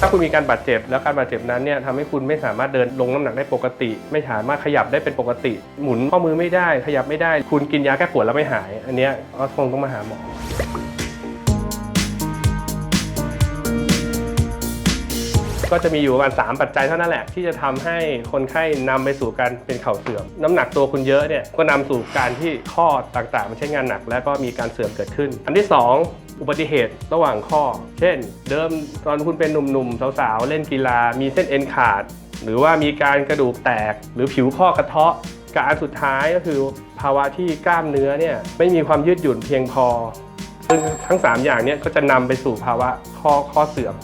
ถ้าคุณมีการบาดเจ็บแล้วการบาดเจ็บนั้นเนี่ยทำให้คุณไม่สามารถเดินลงน้ำหนักได้ปกติ ไม่สามารถขยับได้เป็นปกติ หมุนข้อมือไม่ได้ ขยับไม่ได้ คุณกินยาแก้ปวดแล้วไม่หาย อันเนี้ยก็คงต้องมาหาหมอ ก็จะมีอยู่ประมาณ 3 ปัจจัยเท่านั้นแหละ ที่จะทำให้คนไข้นำไปสู่การเป็นเข่าเสื่อม น้ำหนักตัวคุณเยอะเนี่ยก็นำสู่การที่ข้อต่างๆ มันใช้งานหนัก แล้วก็มีการเสื่อมเกิดขึ้น อันที่ 2อุบัติเหตุระหว่างข้อ เช่น เดิมตอนคุณเป็นหนุ่มๆ สาวๆ เล่นกีฬา มีเส้นเอ็นขาด หรือว่ามีการกระดูกแตก หรือผิวข้อกระเทาะกับอันสุดท้ายก็คือภาวะที่กล้ามเนื้อเนี่ยไม่มีความยืดหยุ่นเพียงพอ ซึ่งทั้ง 3 อย่างเนี้ก็จะนำไปสู่ภาวะข้อข้อเสื่อม